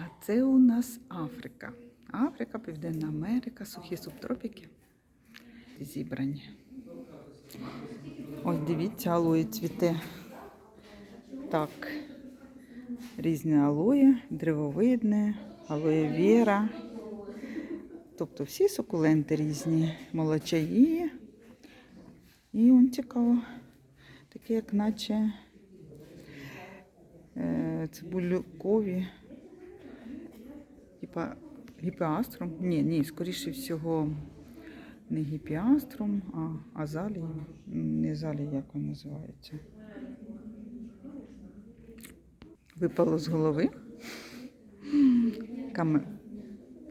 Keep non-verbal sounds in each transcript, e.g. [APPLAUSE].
А це у нас Африка. Африка, Південна Америка, сухі субтропіки. Зібрані. Ось дивіться, алої цвіте. Так. Різне алоє, древовидне, алоє віра. Тобто всі сукуленти різні, молочаї. І он цікаво, таке, як наче е, цибулькові. Типа. Ні, ні, скоріше всього, не гіпіаструм, а азалія. Не азалія, як він називається. Випало з голови. Каме...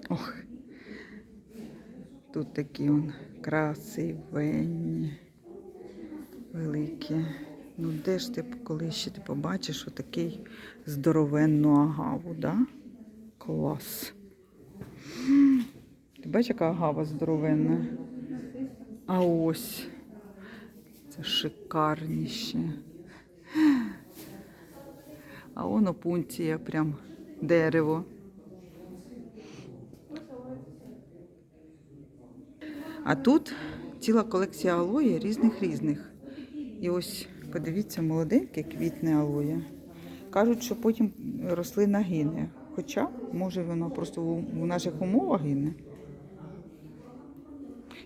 Ох. Тут такі он красивенні, великі. Ну, де ж ти, коли ще ти побачиш отакий здоровенну агаву, да? Клас. Ти бачиш, яка агава здоровенна? А ось. Це шикарніше. А он опунція, прям дерево. А тут ціла колекція алої різних різних. І ось подивіться, молоденьке квітне алоє. Кажуть, що потім рослина гине. Хоча, може, воно просто у наших умовах гине.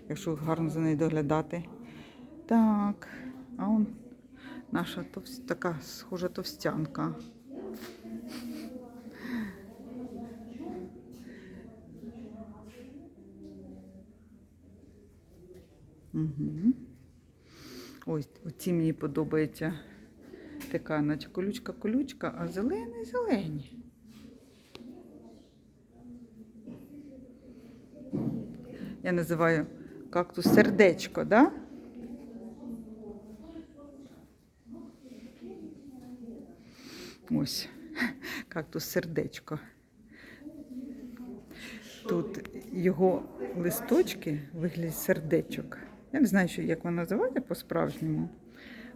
Якщо гарно за нею доглядати. Так, а он наша товс... така схожа товстянка. Угу. Ось оці мені подобається така, наче колючка-колючка, а зелені Я називаю кактус сердечко, да? Ось, [LAUGHS] кактус сердечко. Тут його листочки вигляд сердечок. Я не знаю, як воно називається по-справжньому,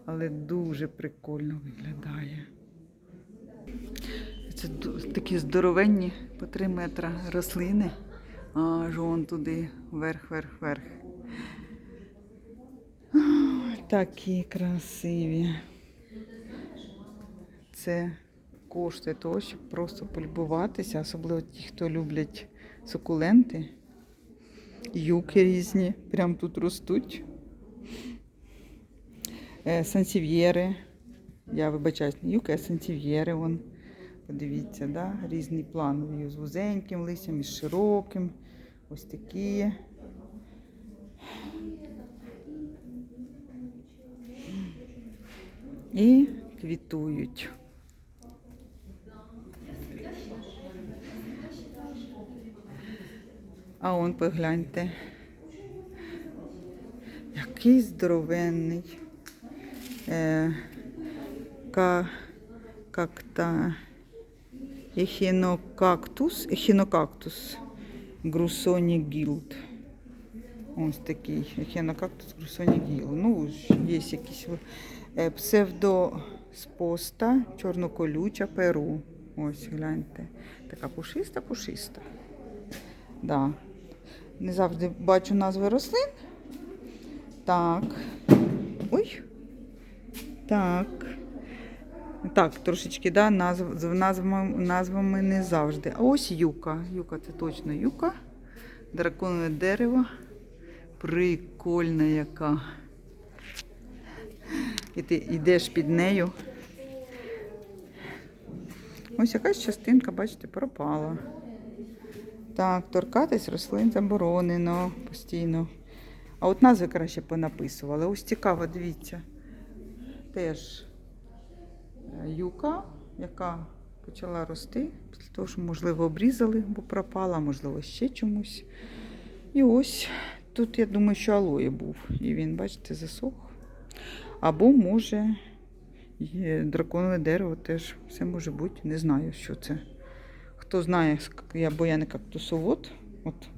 але дуже прикольно виглядає. Це такі здоровенні по 3 метра рослини. Аж вон туди, вверх, вверх, вверх. Такі красиві. Це коштує того, щоб просто полюбуватися, особливо ті, хто люблять сукуленти. Юки різні, прям тут ростуть. Е, Сансів'єри. Я вибачаюсь, не юки, а сансів'єри. Вон. Подивіться, да? різні планові з вузеньким листям, із широким. Ось такі. І квітують. А он погляньте. Який здоровенний. Е, ка, ехінокактус, ехінокактус грусоні гілд. Ось такий ехінокактус грусоні гілд. Ну, є якісь е, псевдоспоста, чорноколюча перу. Ось, гляньте. Така пушиста-пушиста. Да. Не завжди бачу назви рослин. Так. Ой. Так. Так, трошечки, да, назв, назвами, назвами не завжди. А ось юка. Юка це точно юка. Драконове дерево. Прикольна яка. І ти йдеш під нею. Ось якась частинка, бачите, пропала. Так, торкатись рослин заборонено постійно. А от назви краще понаписували. Ось цікаво, дивіться. Теж юка, яка почала рости, після того, що, можливо, обрізали, бо пропала, можливо, ще чомусь. І ось тут, я думаю, що алоє був. І він, бачите, засох. Або, може, драконове дерево теж все може бути. Не знаю, що це. Хто знає, я, бо я не кактусовод. От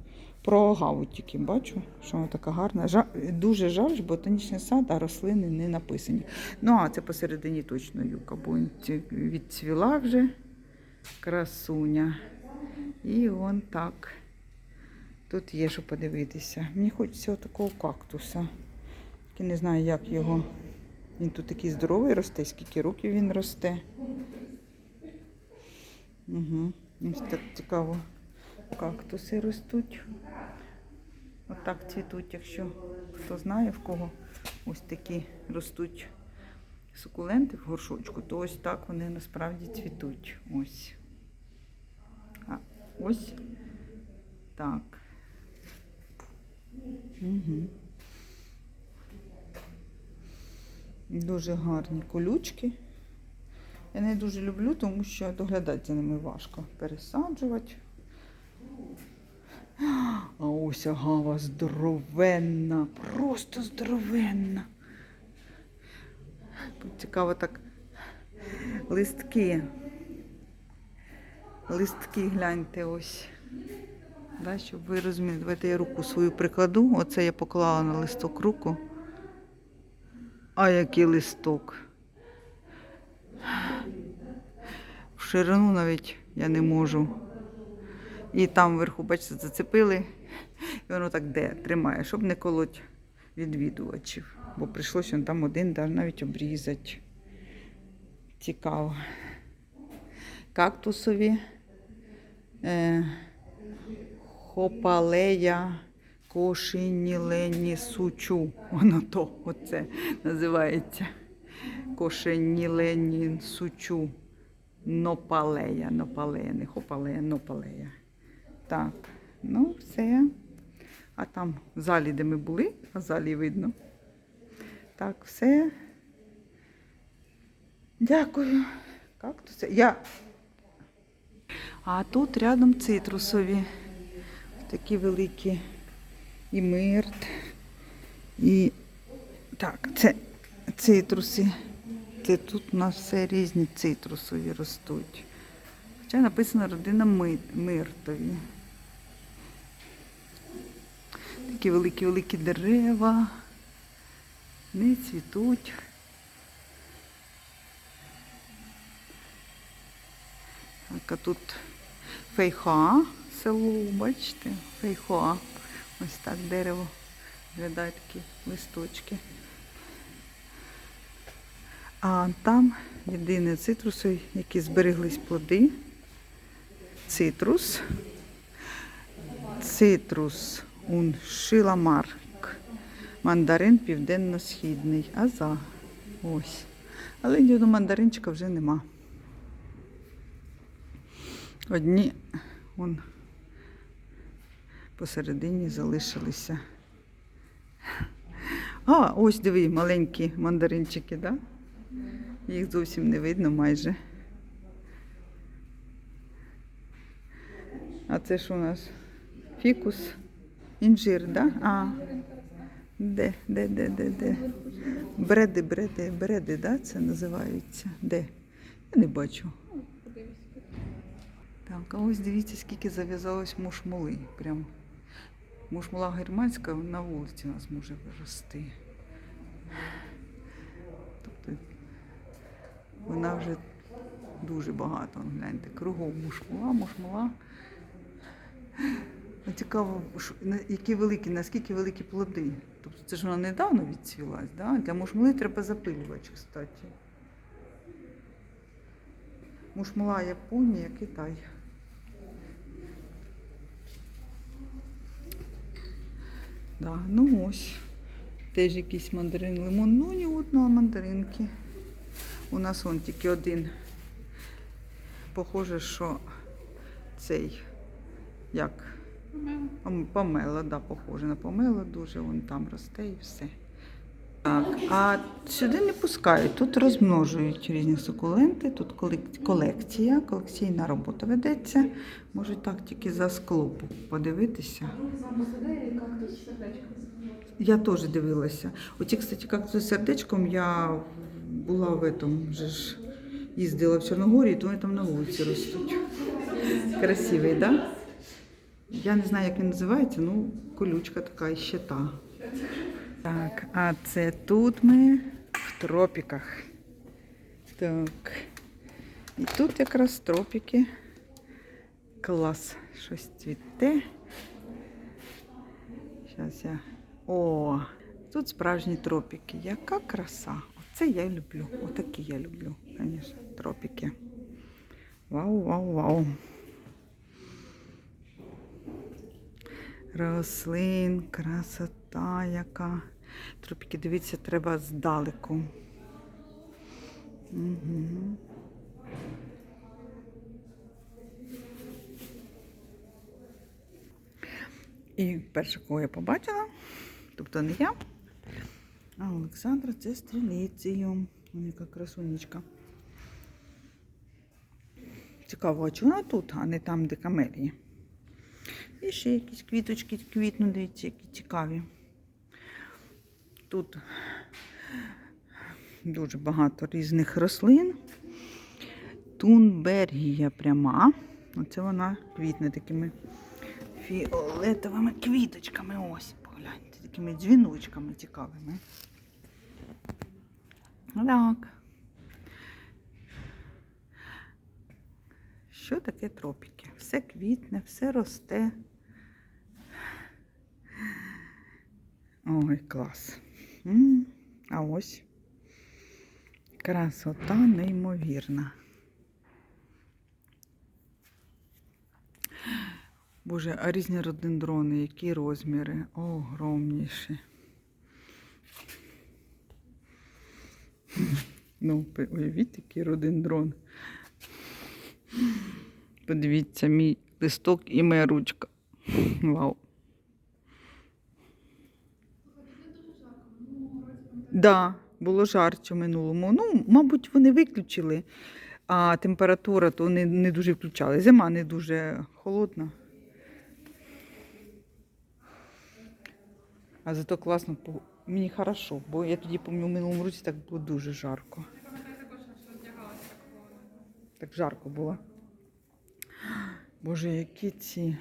про тільки бачу, що вона така гарна. Жа, дуже жаль, що ботанічний сад, а рослини не написані. Ну, а це посередині точно юка, бо відцвіла вже. Красуня. І он так. Тут є що подивитися. Мені хочеться такого кактуса. Тільки не знаю, як його. Він тут такий здоровий росте, скільки років він росте. Угу. Так цікаво. Кактуси ростуть. Отак цвітуть, якщо хто знає в кого ось такі ростуть сукуленти в горшочку, то ось так вони насправді цвітуть. Ось. А ось так. Угу. Дуже гарні колючки. Я не дуже люблю, тому що доглядати за ними важко. Пересаджувати. А ось агава здоровенна, просто здоровенна. Цікаво так листки. Листки гляньте ось. Да, щоб ви розуміли, давайте я руку свою прикладу. Оце я поклала на листок руку. А який листок. В ширину навіть я не можу. І там вверху, бачите, зацепили, і воно так де тримає, щоб не колоть відвідувачів. Бо прийшлося там один навіть обрізати. Цікаво. Кактусові. Е, хопалея кошенілені сучу. Воно то, оце називається. Кошенілені сучу. Нопалея, нопалея, не хопалея, нопалея. Так, ну все. А там в залі, де ми були, а в залі видно. Так, все. Дякую. Кактуси. Я. А тут рядом цитрусові. Такі великі. І мирт. І так, це цитруси. Це тут у нас все різні цитрусові ростуть. Хоча написано родина миртові. Такі великі-великі дерева. Не цвітуть. Так, а тут фейха село, бачите? Фейха. Ось так дерево. Виглядає такі листочки. А там єдине цитрусові, які збереглись плоди. Цитрус. Цитрус ун шиламарк. Мандарин південно-східний. Аза. Ось. Але ні до мандаринчика вже нема. Одні он посередині залишилися. А, ось диви, маленькі мандаринчики? Да? Їх зовсім не видно майже. А це що у нас? Фікус, інжир, да? А. Де, де, де, де, де? Бреди, бреди, бреди, да, це називаються? Де? Я не бачу. Так, а ось дивіться, скільки зав'язалось мушмули. Прям мушмула германська на вулиці у нас може вирости. Тобто вона вже дуже багато, гляньте, кругом мушмула, мушмула. Ну, Цікаво, які великі, наскільки великі плоди. Тобто це ж вона недавно відцвілась, да? Для мушмули треба запилювач, кстати. Мушмула Японія, Китай. Да, ну ось. Теж якийсь мандарин лимон. Ну, ні одного мандаринки. У нас вон тільки один. Похоже, що цей як Пом- Помела, да, похоже на помела дуже, вон там росте і все. Так, а сюди не пускають, тут розмножують різні сукуленти, тут колекція, колекційна робота ведеться. Можуть так тільки за скло подивитися. Я теж дивилася. Оці, кстати, як з сердечком я була в этом же ж їздила в Чорногорії, то вони там на вулиці ростуть. Красивий, так? Да? Я не знаю, як він називається, ну, колючка така і ще та. Так, а це тут ми в тропіках. Так. І тут якраз тропіки. Клас. Щось цвіте. Зараз я. О! Тут справжні тропіки. Яка краса! Оце я люблю. Отакі я люблю, звісно, тропіки. Вау, вау, вау. Рослин, красота яка. Тропіки, дивіться, треба здалеку. Угу. І перше, кого я побачила, тобто не я, а Олександра це стріліцією. Вона яка красунечка. Цікаво, а чого вона тут, а не там, де камелії? І ще якісь квіточки квітнуть, дивіться, які цікаві. Тут дуже багато різних рослин. Тунбергія пряма. Оце вона квітне такими фіолетовими квіточками. Ось, погляньте, такими дзвіночками цікавими. Так. Що таке тропіки? Все квітне, все росте. Ой, клас. А ось красота неймовірна. Боже, а різні родендрони, які розміри? Огромніші. Ну, уявіть, який родендрон. Подивіться, мій листок і моя ручка. Вау. Да, було жарче в минулому. Ну, мабуть, вони виключили, а температура то не, не дуже включали. Зима не дуже холодна. А зато класно, мені хорошо, бо я тоді пам'ятаю, в минулому році так було дуже жарко. Так жарко було. Боже, які ці.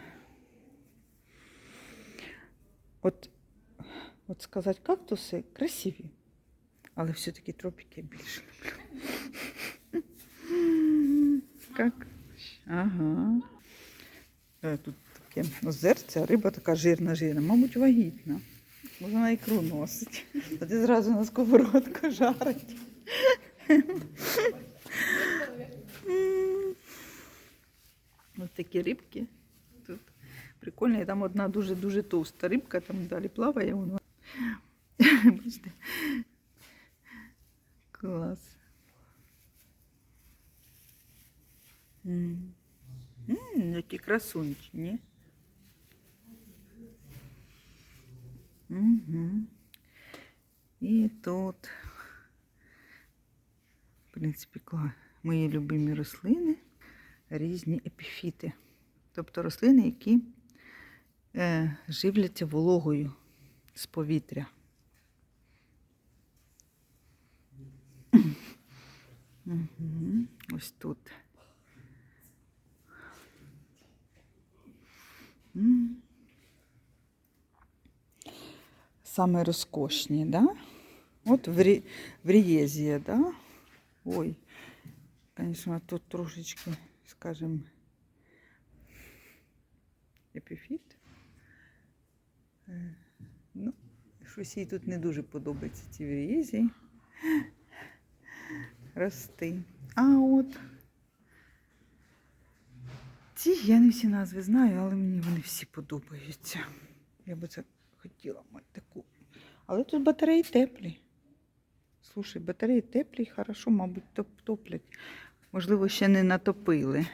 От, от сказати, кактуси красиві, але все-таки тропіки я більше люблю. [LAUGHS] Как? Ага. Е, Тут таке озерце, а риба така жирна, жирна, мабуть, вагітна. Вона ікру носить. А ти зразу на сковородку жарить. [LAUGHS] Ось такі рибки тут прикольні. Там одна дуже-дуже товста рибка, там далі плаває. [LAUGHS] Бачите? Клас. М. М, Які красунчики, ні? Угу. І тут, в принципі, мої любимі рослини, різні епіфіти. Тобто рослини, які е, живляться вологою з повітря. Угу. Ось тут. Саме розкошні, да? От в, Рі... в Рієзія, да? Ой, звісно, тут трошечки, скажімо, епіфіт. Е, Ну, щось їй тут не дуже подобається ці в Рієзії. Рости. А от ці я не всі назви знаю, але мені вони всі подобаються. Я би це хотіла мати таку. Але тут батареї теплі. Слушай, батареї теплі, хорошо, мабуть, топ- топлять. Можливо, ще не натопили.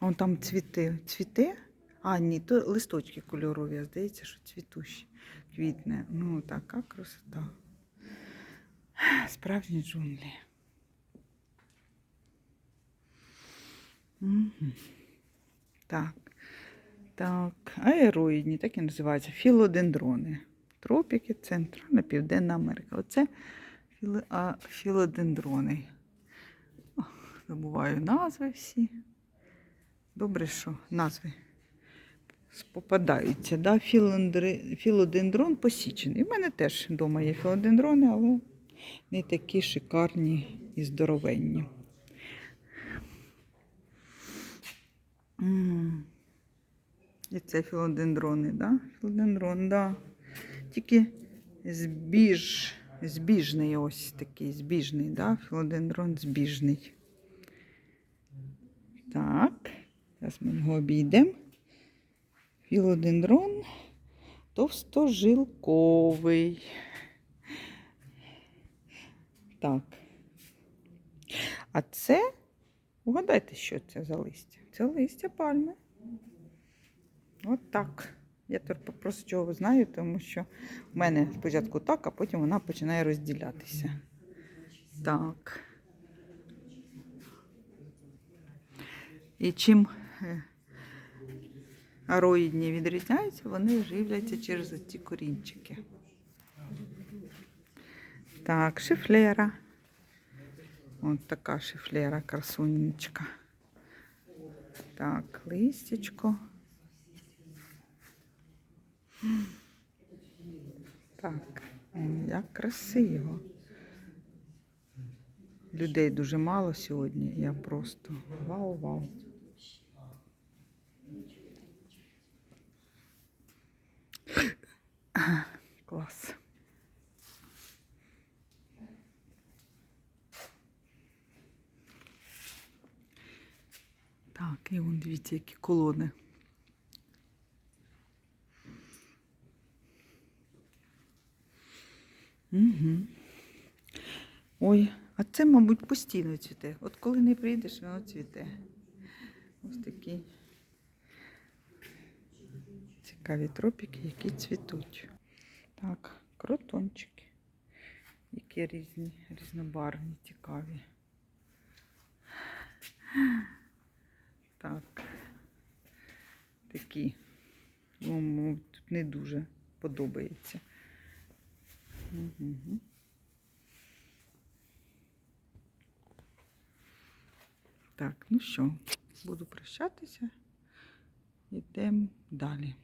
Вон там цвіте. Цвіте? А, ні, то листочки кольорові, здається, що цвітущі. Квітне. Ну, така красота. Справжні джунглі. Мгм. Так. Так, аероїдні, так і називаються. Філодендрони. Тропіки, Центральна, Південна Америка. Оце філо, а, філодендрони. Забуваю назви всі. Добре, що назви попадаються. Да? Філодендрон посічений. У мене теж вдома є філодендрони, але не такі шикарні і здоровенні. І це філодендрони, да? Філодендрон, да. Тільки збіж, збіжний ось такий, збіжний, да? Філодендрон збіжний. Так, зараз ми його обійдемо. Філодендрон товстожилковий. Так. А це, угадайте, що це за листя? Це листя пальми. От так. Я просто чого знаю, тому що в мене спочатку так, а потім вона починає розділятися. Так. І чим е, ароїдні відрізняються, вони живляться через ці корінчики. Так, шифлера. Ось така шифлера, красунечка. Так, листячко. Так, як красиво. Людей дуже мало сьогодні. Я просто вау-вау. Клас. Так, і вон дивіться, які колони. Угу. Ой, а це, мабуть, постійно цвіте. От коли не прийдеш, воно цвіте. Ось такі цікаві тропіки, які цвітуть. Так, кротончики. Які різні, різнобарвні, цікаві. Так. Такі. Йому тут не дуже подобається. Угу. Так, ну що, буду прощатися. Йдемо далі.